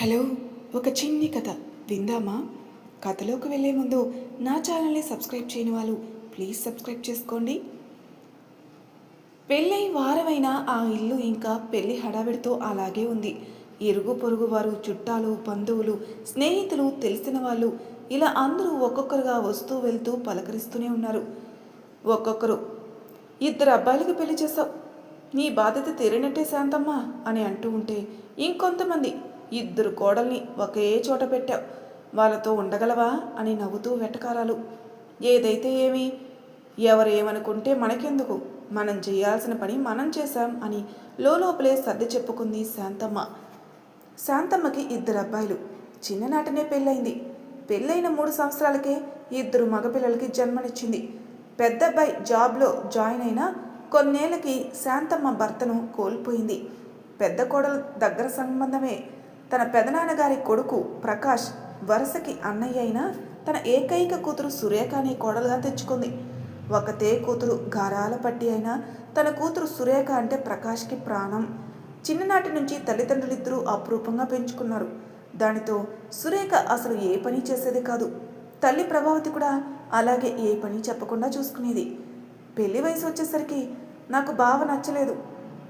Hello ఒక చిన్ని కథ విందామా? కథలోకి వెళ్ళే ముందు నా ఛానల్ని సబ్స్క్రైబ్ చేయని వాళ్ళు ప్లీజ్ సబ్స్క్రైబ్ చేసుకోండి. పెళ్ళై వారమైన ఆ ఇల్లు ఇంకా పెళ్ళి హడావిడితో అలాగే ఉంది. ఇరుగు పొరుగు వారు చుట్టాలు బంధువులు స్నేహితులు తెలిసిన వాళ్ళు ఇలా అందరూ ఒక్కొక్కరుగా వస్తూ వెళ్తూ పలకరిస్తూనే ఉన్నారు. ఒక్కొక్కరు ఇద్దరు అబ్బాయిలకు పెళ్ళి చేసావు నీ బాధ్యత తీరినట్టే శాంతమ్మా అని అంటూ ఉంటే ఇంకొంతమంది ఇద్దరు కోడల్ని ఒకే చోట పెట్టావు. వాళ్ళతో ఉండగలవా? అని నవ్వుతూ వెటకారాలు. ఏదైతే ఏమి? ఎవరు ఏమనుకుంటే మనకెందుకు? మనం చేయాల్సిన పని మనం చేశాం అని లోపలే సర్ది చెప్పుకుంది శాంతమ్మ. శాంతమ్మకి ఇద్దరు అబ్బాయిలు. చిన్ననాటనే పెళ్ళైంది పెళ్ళైన మూడు సంవత్సరాలకే ఇద్దరు మగపిల్లలకి జన్మనిచ్చింది. పెద్ద అబ్బాయి జాబ్లో జాయిన్ అయిన కొన్నేళ్ళకి శాంతమ్మ భర్తను కోల్పోయింది. పెద్ద కోడలు దగ్గర సంబంధమే. తన పెదనాన్నగారి కొడుకు ప్రకాష్ వరుసకి అన్నయ్య అయినా తన ఏకైక కూతురు సురేఖ అనే కోడలుగా తెచ్చుకుంది. ఒకతే కూతురు గారాల పట్టి అయినా తన కూతురు సురేఖ అంటే ప్రకాష్కి ప్రాణం. చిన్ననాటి నుంచి తల్లిదండ్రులిద్దరూ అపురూపంగా పెంచుకున్నారు. దానితో సురేఖ అసలు ఏ పని చేసేది కాదు. తల్లి ప్రభావతి కూడా అలాగే ఏ పని చెప్పకుండా చూసుకునేది. పెళ్ళి వయసు వచ్చేసరికి నాకు బావ నచ్చలేదు.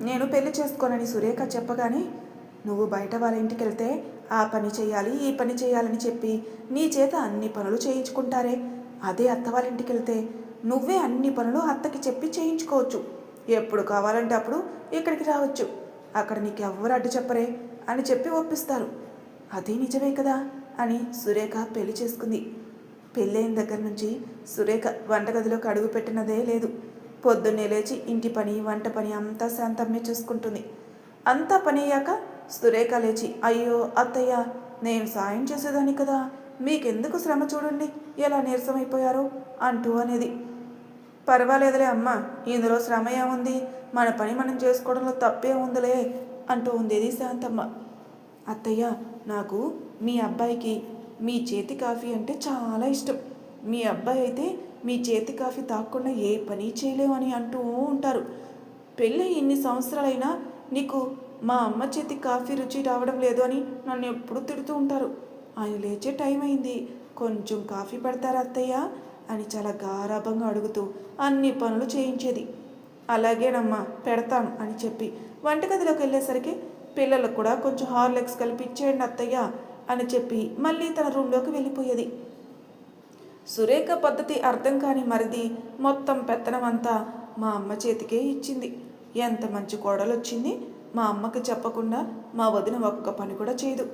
నేను పెళ్ళి చేసుకోనని సురేఖ చెప్పగానే నువ్వు బయట వాళ్ళ ఇంటికి వెళ్తే ఆ పని చేయాలి ఈ పని చేయాలని చెప్పి నీ చేత అన్ని పనులు చేయించుకుంటారే. అదే అత్త వాళ్ళ ఇంటికి వెళ్తే నువ్వే అన్ని పనులు అత్తకి చెప్పి చేయించుకోవచ్చు. ఎప్పుడు కావాలంటే అప్పుడు ఇక్కడికి రావచ్చు. అక్కడ నీకు ఎవ్వరు అడ్డు చెప్పరే అని చెప్పి ఒప్పిస్తారు. అదే నిజమే కదా అని సురేఖ పెళ్ళి చేసుకుంది. పెళ్ళైన దగ్గర నుంచి సురేఖ వంటగదిలోకి అడుగు పెట్టినదే లేదు. పొద్దున్నే లేచి ఇంటి పని వంట పని అంతా శాంతమ్మే చూసుకుంటుంది. అంతా పని అయ్యాక సురేఖ లేచి అయ్యో అత్తయ్య నేను సాయం చేసేదాన్ని కదా మీకెందుకు శ్రమ చూడండి ఎలా నీరసమైపోయారో అంటూ అనేది. పర్వాలేదులే అమ్మ ఇందులో శ్రమ ఏముంది మన పని మనం చేసుకోవడంలో తప్పే ఉందిలే అంటూ ఉండేది శాంతమ్మ. అత్తయ్య నాకు మీ అబ్బాయికి మీ చేతి కాఫీ అంటే చాలా ఇష్టం. మీ అబ్బాయి అయితే మీ చేతి కాఫీ తాకుండా ఏ పని చేయలేమని అంటూ ఉంటారు. పెళ్ళి ఇన్ని సంవత్సరాలైనా నీకు మా అమ్మ చేతి కాఫీ రుచి రావడం లేదు అని నన్ను ఎప్పుడు తిడుతూ ఉంటారు. ఆయన లేచే టైం అయింది. కొంచెం కాఫీ పెడతారా అత్తయ్య? అని చాలా గారాభంగా అడుగుతూ అన్ని పనులు చేయించేది. అలాగేనమ్మా పెడతాను అని చెప్పి వంటగదిలోకి వెళ్ళేసరికి పిల్లలకు కూడా కొంచెం హార్లిక్స్ కలిపి ఇచ్చేయండి అత్తయ్య అని చెప్పి మళ్ళీ తన రూమ్లోకి వెళ్ళిపోయేది. సురేఖ పద్ధతి అర్థం కాని మరిది మొత్తం పెత్తనం అంతా మా అమ్మ చేతికే ఇచ్చింది. ఎంత మంచి కోడలు వచ్చింది మా అమ్మకి చెప్పకుండా మా వదిన ఒక్క పని కూడా చేయదు.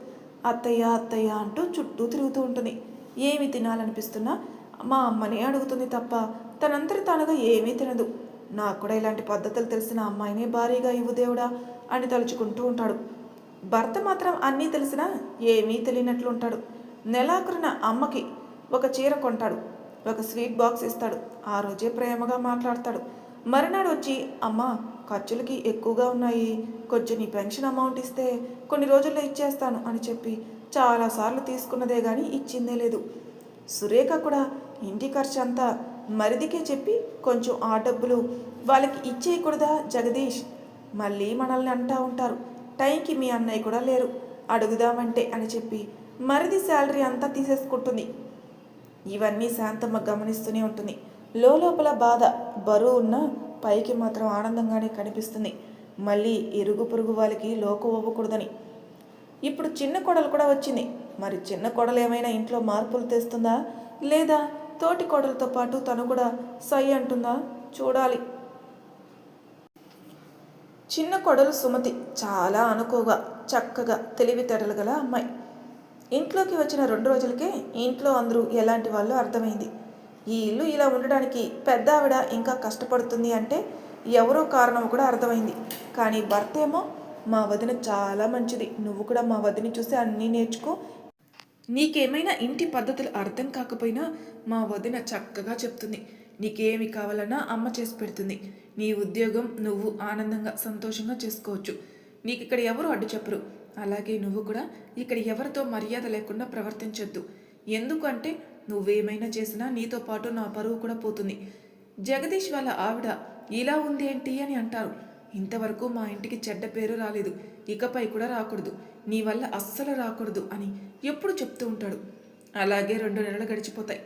అత్తయ్య అత్తయ్య అంటూ చుట్టూ తిరుగుతూ ఉంటుంది. ఏమి తినాలనిపిస్తున్నా మా అమ్మనే అడుగుతుంది తప్ప తనంతటి తానుగా ఏమీ తినదు. నాకు కూడా ఇలాంటి పద్ధతులు తెలిసిన అమ్మాయినే భారీగా ఇవ్వు దేవుడా అని తలుచుకుంటూ ఉంటాడు. భర్త మాత్రం అన్నీ తెలిసినా ఏమీ తెలియనట్లు ఉంటాడు. నెలాఖరున అమ్మకి ఒక చీర కొంటాడు. ఒక స్వీట్ బాక్స్ ఇస్తాడు. ఆ రోజే ప్రేమగా మాట్లాడతాడు. మరునాడు వచ్చి అమ్మ ఖర్చులకి ఎక్కువగా ఉన్నాయి. కొంచెం నీ పెన్షన్ అమౌంట్ ఇస్తే కొన్ని రోజుల్లో ఇచ్చేస్తాను అని చెప్పి చాలాసార్లు తీసుకున్నదే కానీ ఇచ్చిందే లేదు. సురేఖ కూడా ఇంటి ఖర్చు అంతా మరిదికే చెప్పి కొంచెం ఆ డబ్బులు వాళ్ళకి ఇచ్చేయకూడదా జగదీష్? మళ్ళీ మనల్ని అంటా ఉంటారు. టైంకి మీ అన్నయ్య కూడా లేరు. అడుగుదామంటే అని చెప్పి మరిది శాలరీ అంతా తీసేసుకుంటుంది. ఇవన్నీ శాంతమ్మ గమనిస్తూనే ఉంటుంది. లోపల బాధ. బరువు ఉన్న పైకి మాత్రం ఆనందంగానే కనిపిస్తుంది. మళ్ళీ ఇరుగు పొరుగు వాళ్ళకి లోకు అవ్వకూడదని. ఇప్పుడు చిన్న కొడలు కూడా వచ్చింది. మరి చిన్న కొడలు ఏమైనా ఇంట్లో మార్పులు తెస్తుందా? లేదా తోటి కోడలతో పాటు తను కూడా సై అంటుందా? చూడాలి. చిన్న కొడలు సుమతి చాలా అనుకోగా చక్కగా తెలివితేటలు గల అమ్మాయి. ఇంట్లోకి వచ్చిన రెండు రోజులకే ఇంట్లో అందరూ ఎలాంటి వాళ్ళు అర్థమైంది. ఈ ఇల్లు ఇలా ఉండడానికి పెద్ద ఆవిడ ఇంకా కష్టపడుతుంది అంటే ఎవరో కారణం కూడా అర్థమైంది. కానీ భర్త ఏమో మా వదిన చాలా మంచిది. నువ్వు కూడా మా వదిని చూసి అన్నీ నేర్చుకో. నీకేమైనా ఇంటి పద్ధతులు అర్థం కాకపోయినా మా వదిన చక్కగా చెప్తుంది. నీకేమి కావాలన్నా అమ్మ చేసి పెడుతుంది. నీ ఉద్యోగం నువ్వు ఆనందంగా సంతోషంగా చేసుకోవచ్చు. నీకు ఇక్కడ ఎవరు అడ్డు చెప్పరు. అలాగే నువ్వు కూడా ఇక్కడ ఎవరితో మర్యాద లేకుండా ప్రవర్తించొద్దు. ఎందుకంటే నువ్వేమైనా చేసినా నీతో పాటు నా పరువు కూడా పోతుంది. జగదీష్ వాళ్ళ ఆవిడ ఇలా ఉంది ఏంటి అని అంటారు. ఇంతవరకు మా ఇంటికి చెడ్డ పేరు రాలేదు. ఇకపై కూడా రాకూడదు. నీ వల్ల అస్సలు రాకూడదు అని ఎప్పుడు చెప్తూ ఉంటాడు. అలాగే రెండు నెలలు గడిచిపోతాయి.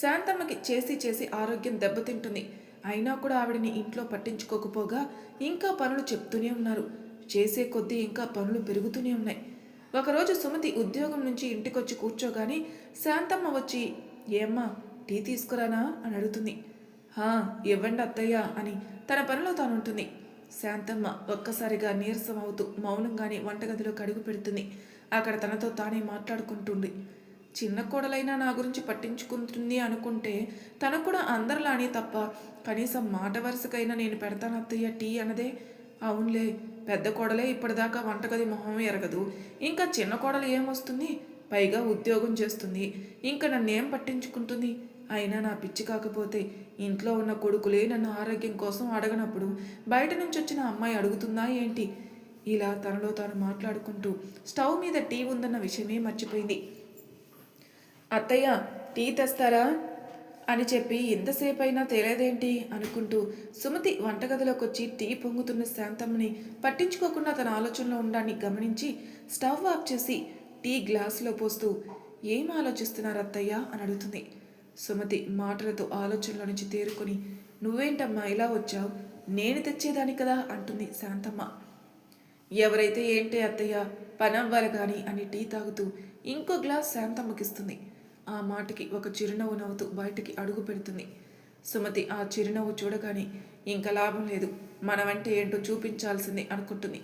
శాంతమ్మకి చేసి చేసి ఆరోగ్యం దెబ్బతింటుంది. అయినా కూడా ఆవిడని ఇంట్లో పట్టించుకోకపోగా ఇంకా పనులు చెప్తూనే ఉన్నారు. చేసే కొద్దీ ఇంకా పనులు పెరుగుతూనే ఉన్నాయి. ఒకరోజు సుమతి ఉద్యోగం నుంచి ఇంటికొచ్చి కూర్చోగానే శాంతమ్మ వచ్చి ఏమ్మా టీ తీసుకురానా? అని అడుగుతుంది. హా ఇవ్వండి అత్తయ్య అని తన పనిలో తానుంటుంది. శాంతమ్మ ఒక్కసారిగా నీరసం అవుతూ మౌనంగానే వంటగదిలో కడుగు పెడుతుంది. అక్కడ తనతో తానే మాట్లాడుకుంటుంది. చిన్న కోడలైనా నా గురించి పట్టించుకుంటుంది అనుకుంటే తను కూడా అందరిలానే తప్ప కనీసం మాట వరుసకైనా నేను పెడతాను అత్తయ్య టీ అనదే అవునులే పెద్ద కోడలే ఇప్పటిదాకా వంటగది మొహం ఎరగదు. ఇంకా చిన్న కోడలు ఏమొస్తుంది? పైగా ఉద్యోగం చేస్తుంది. ఇంకా నన్నేం పట్టించుకుంటుంది? అయినా నా పిచ్చి కాకపోతే ఇంట్లో ఉన్న కొడుకులే నన్ను ఆరోగ్యం కోసం అడగనప్పుడు బయట నుంచి వచ్చిన అమ్మాయి అడుగుతుందా ఏంటి? ఇలా తనలో తాను మాట్లాడుకుంటూ స్టవ్ మీద టీ ఉందన్న విషయమే మర్చిపోయింది. అత్తయ్య టీ తెస్తారా? అని చెప్పి ఎంతసేపు అయినా తెలియదేంటి అనుకుంటూ సుమతి వంటగదిలోకి వచ్చి టీ పొంగుతున్న శాంతమ్మని పట్టించుకోకుండా తన ఆలోచనలో ఉండాన్ని గమనించి స్టవ్ ఆఫ్ చేసి టీ గ్లాసులో పోస్తూ ఏం ఆలోచిస్తున్నారు అత్తయ్య? అని అడుగుతుంది. సుమతి మాటలతో ఆలోచనలో నుంచి తేరుకొని నువ్వేంటమ్మా ఇలా వచ్చావు? నేను తెచ్చేదాని కదా అంటుంది శాంతమ్మ. ఎవరైతే ఏంటి అత్తయ్య పనవ్వాలి కానీ అని టీ తాగుతూ ఇంకో గ్లాస్ శాంతమ్మకిస్తుంది. ఆ మాటకి ఒక చిరునవ్వు నవ్వుతూ బయటికి అడుగు పెడుతుంది. సుమతి ఆ చిరునవ్వు చూడగానే ఇంకా లాభం లేదు. మనమంటే ఏంటో చూపించాల్సిందే అనుకుంటుంది.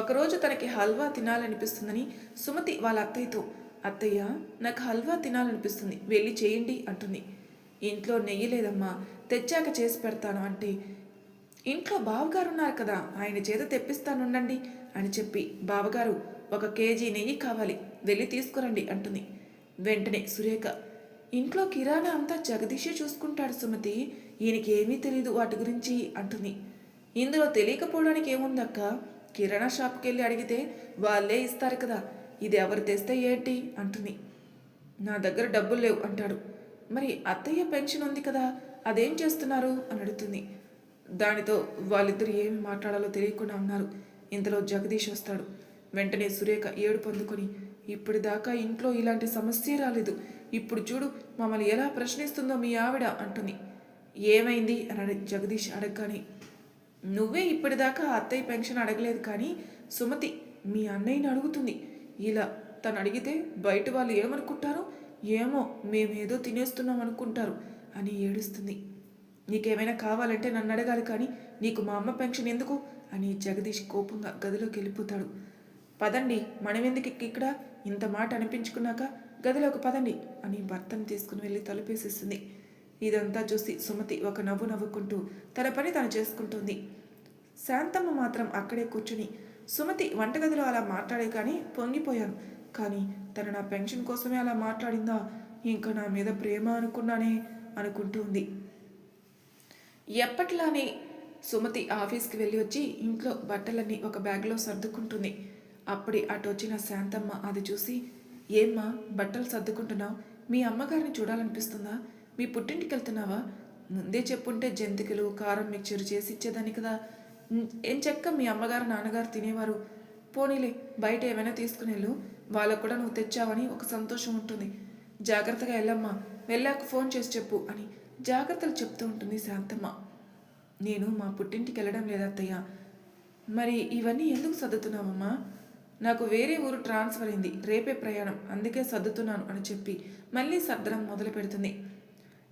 ఒకరోజు తనకి హల్వా తినాలనిపిస్తుందని సుమతి వాళ్ళ అత్తయ్యతో అత్తయ్య నాకు హల్వా తినాలనిపిస్తుంది వెళ్ళి చేయండి అంటుంది. ఇంట్లో నెయ్యి లేదమ్మా తెచ్చాక చేసి పెడతాను అంటే ఇంట్లో బావగారు ఉన్నారు కదా ఆయన చేత తెప్పిస్తానుండండి అని చెప్పి బావగారు ఒక కేజీ నెయ్యి కావాలి వెళ్ళి తీసుకురండి అంటుంది. వెంటనే సురేఖ ఇంట్లో కిరాణా అంతా జగదీషే చూసుకుంటాడు సుమతి. ఈయనకి ఏమీ తెలీదు వాటి గురించి అంటుంది. ఇందులో తెలియకపోవడానికి ఏముందక్క? కిరాణా షాప్కి వెళ్ళి అడిగితే వాళ్ళే ఇస్తారు కదా. ఇది ఎవరు తెస్తే ఏంటి? అంటుంది. నా దగ్గర డబ్బులు లేవు అంటాడు. మరి అత్తయ్య పెన్షన్ ఉంది కదా అదేం చేస్తున్నారు? అని అడుగుతుంది. దానితో వాళ్ళిద్దరు ఏమి మాట్లాడాలో తెలియకుండా ఉన్నారు. ఇంతలో జగదీష్ వస్తాడు. వెంటనే సురేఖ ఏడు పొందుకొని ఇప్పటిదాకా ఇంట్లో ఇలాంటి సమస్య రాలేదు. ఇప్పుడు చూడు మమ్మల్ని ఎలా ప్రశ్నిస్తుందో మీ ఆవిడ అంటుంది. ఏమైంది? అని జగదీష్ అడగగానే నువ్వే ఇప్పటిదాకా అత్తయ్య పెన్షన్ అడగలేదు కానీ సుమతి మీ అన్నయ్యని అడుగుతుంది. ఇలా తను అడిగితే బయట వాళ్ళు ఏమనుకుంటారో ఏమో మేమేదో తినేస్తున్నాం అనుకుంటారు అని ఏడుస్తుంది. నీకేమైనా కావాలంటే నన్ను అడగాలి కానీ నీకు మా అమ్మ పెన్షన్ ఎందుకు? అని జగదీష్ కోపంగా గదిలోకి వెళ్ళిపోతాడు. పదండి మనం ఎందుకు ఇక్కడ? ఇంత మాట అనిపించుకున్నాక గదిలోకి పదండి అని భర్తను తీసుకుని వెళ్ళి తలుపేసిస్తుంది ఇదంతా చూసి సుమతి ఒక నవ్వు నవ్వుకుంటూ తన పని తను చేసుకుంటుంది. శాంతమ్మ మాత్రం అక్కడే కూర్చుని సుమతి వంటగదిలో అలా మాట్లాడే కానీ పొంగిపోయాను. కానీ తను నా పెన్షన్ కోసమే అలా మాట్లాడిందా? ఇంకా నా మీద ప్రేమ అనుకున్నానే అనుకుంటూ ఉంది. ఎప్పట్లానే సుమతి ఆఫీస్కి వెళ్ళి వచ్చి ఇంట్లో బట్టలన్నీ ఒక బ్యాగ్లో సర్దుకుంటుంది. అప్పుడే అటు వచ్చిన శాంతమ్మ అది చూసి ఏమ్మా బట్టలు సర్దుకుంటున్నావు? మీ అమ్మగారిని చూడాలనిపిస్తుందా? మీ పుట్టింటికి వెళ్తున్నావా ముందే చెప్పుంటే జంతికలు కారం మిక్చర్ చేసి ఇచ్చేదాన్ని కదా ఏం చెక్క మీ అమ్మగారు నాన్నగారు తినేవారు? పోనీలే బయట ఏమైనా తీసుకుని వెళ్ళు వాళ్ళకు కూడా నువ్వు తెచ్చావని ఒక సంతోషం ఉంటుంది. జాగ్రత్తగా వెళ్ళమ్మా వెళ్ళాక ఫోన్ చేసి చెప్పు అని జాగ్రత్తలు చెప్తూ ఉంటుంది శాంతమ్మ. నేను మా పుట్టింటికి వెళ్ళడం లేదత్తయ్య. మరి ఇవన్నీ ఎందుకు సర్దుతున్నావమ్మా? నాకు వేరే ఊరు ట్రాన్స్ఫర్ అయింది. రేపే ప్రయాణం. అందుకే సర్దుతున్నాను అని చెప్పి మళ్ళీ సర్దడం మొదలు పెడుతుంది.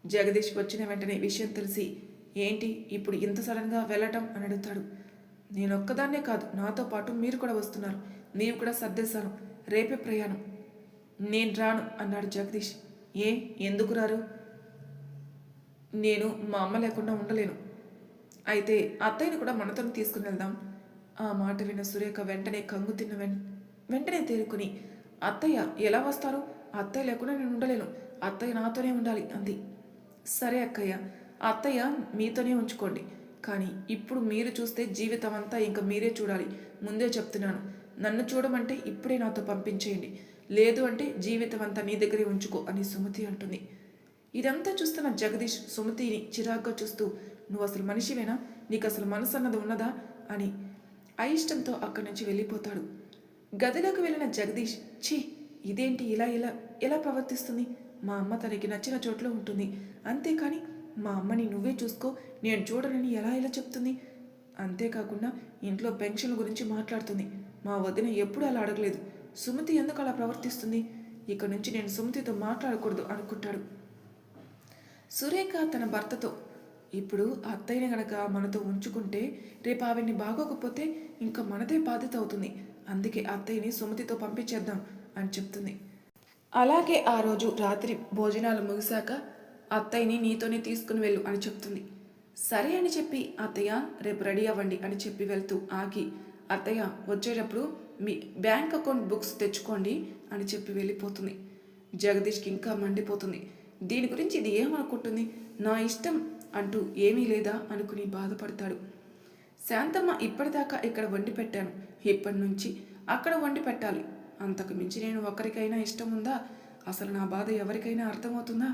జగదీష్ వచ్చిన వెంటనే విషయం తెలిసి ఏంటి? ఇప్పుడు ఇంత సడన్గా వెళ్ళటం? అని అడుగుతాడు. నేను ఒక్కదాన్నే కాదు. నాతో పాటు మీరు కూడా వస్తున్నారు. నీవు కూడా సర్దేశాను. రేపే ప్రయాణం. నేను రాను అన్నాడు జగదీష్. ఏ? ఎందుకు రారు? నేను మా అమ్మ లేకుండా ఉండలేను. అయితే అత్తయ్యని కూడా మనతో తీసుకుని వెళ్దాం. ఆ మాట విన్న సురేఖ వెంటనే కంగు తిన్న వెన్ వెంటనే తేరుకుని అత్తయ్య ఎలా వస్తారు? అత్తయ్య లేకుండా నేను ఉండలేను. అత్తయ్య నాతోనే ఉండాలి అంది. సరే అక్కయ్య అత్తయ్య మీతోనే ఉంచుకోండి. కానీ ఇప్పుడు మీరు చూస్తే జీవితం అంతా ఇంకా మీరే చూడాలి. ముందే చెప్తున్నాను. నన్ను చూడమంటే ఇప్పుడే నాతో పంపించేయండి. లేదు అంటే జీవితం అంతా నీ దగ్గరే ఉంచుకో అని సుమతి అంటుంది. ఇదంతా చూస్తున్న జగదీష్ సుమతిని చిరాగ్గా చూస్తూ నువ్వు అసలు మనిషివేనా? నీకు అసలు మనసు అన్నది ఉన్నదా? అని అయిష్టంతో అక్కడి నుంచి వెళ్ళిపోతాడు. గదిలోకి వెళ్ళిన జగదీష్ ఛీ ఇదేంటి ఇలా ఇలా ఎలా ప్రవర్తిస్తుంది? మా అమ్మ తనకి నచ్చిన చోట్ల ఉంటుంది. అంతేకాని మా అమ్మని నువ్వే చూసుకో నేను చూడనని ఎలా ఇలా చెప్తుంది? అంతేకాకుండా ఇంట్లో పెన్షన్ గురించి మాట్లాడుతుంది. మా వదిన ఎప్పుడు అలా అడగలేదు. సుమతి ఎందుకు అలా ప్రవర్తిస్తుంది? ఇక నుంచి నేను సుమతితో మాట్లాడకూడదు అనుకుంటాడు. సురేఖ తన భర్తతో ఇప్పుడు అత్తయ్యని గనక మనతో ఉంచుకుంటే రేపు ఆవిడ్ని బాగోకపోతే ఇంకా మనదే బాధ్యత అవుతుంది. అందుకే అత్తయ్యని సుమతితో పంపించేద్దాం అని చెప్తుంది. అలాగే ఆ రోజు రాత్రి భోజనాలు ముగిశాక అత్తయ్యని నీతోనే తీసుకుని వెళ్ళు అని చెప్తుంది. సరే అని చెప్పి అత్తయ్య రేపు రెడీ అవ్వండి అని చెప్పి వెళ్తూ ఆగి అత్తయ్య వచ్చేటప్పుడు మీ బ్యాంక్ అకౌంట్ బుక్స్ తెచ్చుకోండి అని చెప్పి వెళ్ళిపోతుంది. జగదీష్కి ఇంకా మండిపోతుంది. దీని గురించి ఇది ఏమనుకుంటుంది? నా ఇష్టం అంటూ ఏమీ లేదా అనుకుని బాధపడతాడు. శాంతమ్మ ఇప్పటిదాకా ఇక్కడ వండి పెట్టాను. ఇప్పటి నుంచి అక్కడ వండి పెట్టాలి. అంతకు మించి నేను ఒకరికైనా ఇష్టం ఉందా? అసలు నా బాధ ఎవరికైనా అర్థమవుతుందా?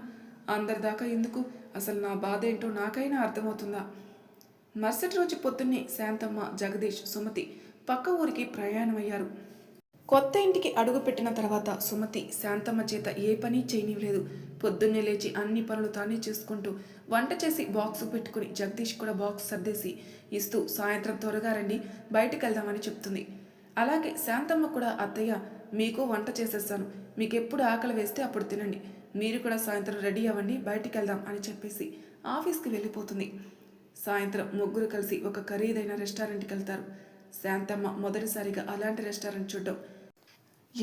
అందరిదాకా ఎందుకు? అసలు నా బాధ ఏంటో నాకైనా అర్థమవుతుందా? మరుసటి రోజు పొద్దున్నే శాంతమ్మ జగదీష్ సుమతి పక్క ఊరికి ప్రయాణమయ్యారు. కొత్త ఇంటికి అడుగుపెట్టిన తర్వాత సుమతి శాంతమ్మ చేత ఏ పని చేయనివ్వలేదు. పొద్దున్నే లేచి అన్ని పనులు తానే చేసుకుంటూ వంట చేసి బాక్స్ పెట్టుకుని జగదీష్ కూడా బాక్స్ సర్దేసి ఇస్తూ సాయంత్రం త్వరగా రండి బయటికి వెళ్దామని చెప్తుంది. అలాగే శాంతమ్మ కూడా అత్తయ్య మీకు వంట చేసేస్తాను. మీకు ఎప్పుడు ఆకలి వేస్తే అప్పుడు తినండి. మీరు కూడా సాయంత్రం రెడీ అవ్వండి బయటికి వెళ్దాం అని చెప్పేసి ఆఫీస్కి వెళ్ళిపోతుంది. సాయంత్రం ముగ్గురు కలిసి ఒక ఖరీదైన రెస్టారెంట్కి వెళ్తారు. శాంతమ్మ మొదటిసారిగా అలాంటి రెస్టారెంట్ చూడడం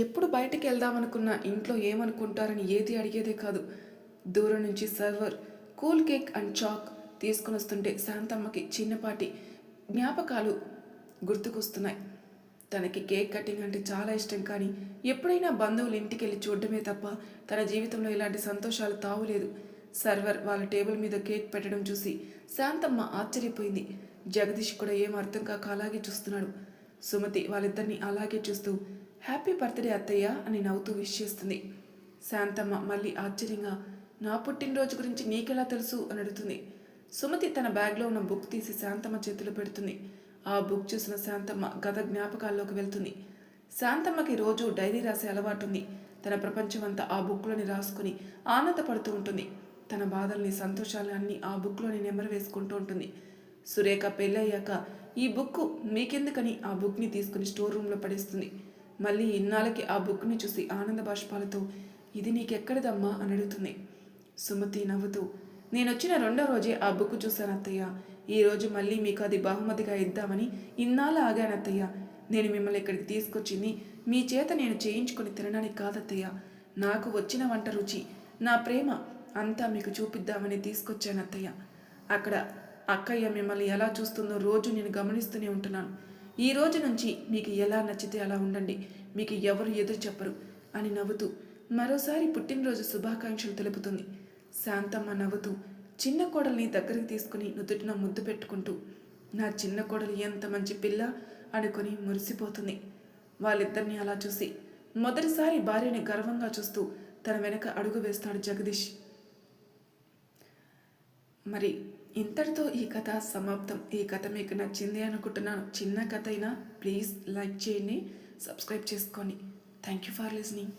ఎప్పుడు బయటికి వెళ్దామనుకున్నా ఇంట్లో ఏమనుకుంటారని ఏది అడిగేదే కాదు. దూరం నుంచి server cool cake and chalk తీసుకుని వస్తుంటే శాంతమ్మకి చిన్నపాటి జ్ఞాపకాలు గుర్తుకొస్తున్నాయి. తనకి కేక్ కటింగ్ అంటే చాలా ఇష్టం కానీ ఎప్పుడైనా బంధువులు ఇంటికి వెళ్ళి చూడడమే తప్ప తన జీవితంలో ఇలాంటి సంతోషాలు తావులేదు సర్వర్ వాళ్ళ టేబుల్ మీద కేక్ పెట్టడం చూసి శాంతమ్మ ఆశ్చర్యపోయింది. జగదీష్ కూడా ఏం అర్థం కాక అలాగే చూస్తున్నాడు. సుమతి వాళ్ళిద్దరిని అలాగే చూస్తూ హ్యాపీ బర్త్డే అత్తయ్య అని నవ్వుతూ విష్ చేస్తుంది. శాంతమ్మ మళ్ళీ ఆశ్చర్యంగా నా పుట్టినరోజు గురించి నీకెలా తెలుసు? అని అడుగుతుంది. సుమతి తన బ్యాగ్లో ఉన్న బుక్ తీసి శాంతమ్మ చేతిలో పెడుతుంది. ఆ బుక్ చూసిన శాంతమ్మ గత జ్ఞాపకాల్లోకి వెళ్తుంది. శాంతమ్మకి రోజు డైరీ రాసే అలవాటు ఉంది తన ప్రపంచమంతా ఆ బుక్లోని రాసుకుని ఆనందపడుతూ ఉంటుంది. తన బాధల్ని సంతోషాలని అన్నీ ఆ బుక్లోని నెమరు వేసుకుంటూ ఉంటుంది. సురేఖ పెళ్ళయ్యాక ఈ బుక్ మీకెందుకని ఆ బుక్ని తీసుకుని స్టోర్ రూమ్లో పడేస్తుంది. మళ్ళీ ఇన్నాళ్ళకి ఆ బుక్ని చూసి ఆనంద బాష్పాలతో ఇది నీకెక్కడిదమ్మా? అని అడుగుతుంది. సుమతి నవ్వుతూ నేను వచ్చిన రెండో రోజే ఆ బుక్ చూశాను అత్తయ్య ఈ రోజు మళ్ళీ మీకు అది బహుమతిగా ఇద్దామని ఇన్నాళ్ళు ఆగాను అత్తయ్య నేను మిమ్మల్ని ఇక్కడికి తీసుకొచ్చింది మీ చేత నేను చేయించుకొని తినడానికి కాదత్తయ్య. నాకు వచ్చిన వంట రుచి నా ప్రేమ అంతా మీకు చూపిద్దామని తీసుకొచ్చాను అత్తయ్య అక్కడ అక్కయ్య మిమ్మల్ని ఎలా చూస్తుందో రోజు నేను గమనిస్తూనే ఉంటున్నాను. ఈ రోజు నుంచి మీకు ఎలా నచ్చితే అలా ఉండండి. మీకు ఎవరు ఎదురు చెప్పరు అని నవ్వుతూ మరోసారి పుట్టినరోజు శుభాకాంక్షలు తెలుపుతుంది. శాంతమ్మ నవ్వుతూ చిన్న కోడల్ని దగ్గరికి తీసుకుని నుదుటిన ముద్దు పెట్టుకుంటూ నా చిన్న కోడలు ఎంత మంచి పిల్ల అనుకుని మురిసిపోతుంది. వాళ్ళిద్దరిని అలా చూసి మొదటిసారి భార్యని గర్వంగా చూస్తూ తన వెనక అడుగు వేస్తాడు జగదీష్. మరి ఇంతటితో ఈ కథ సమాప్తం. ఈ కథ మీకు నచ్చింది అనుకుంటున్నాను. చిన్న కథ అయినా ప్లీజ్ లైక్ చేయండి సబ్స్క్రైబ్ చేసుకోండి. Thank you for listening.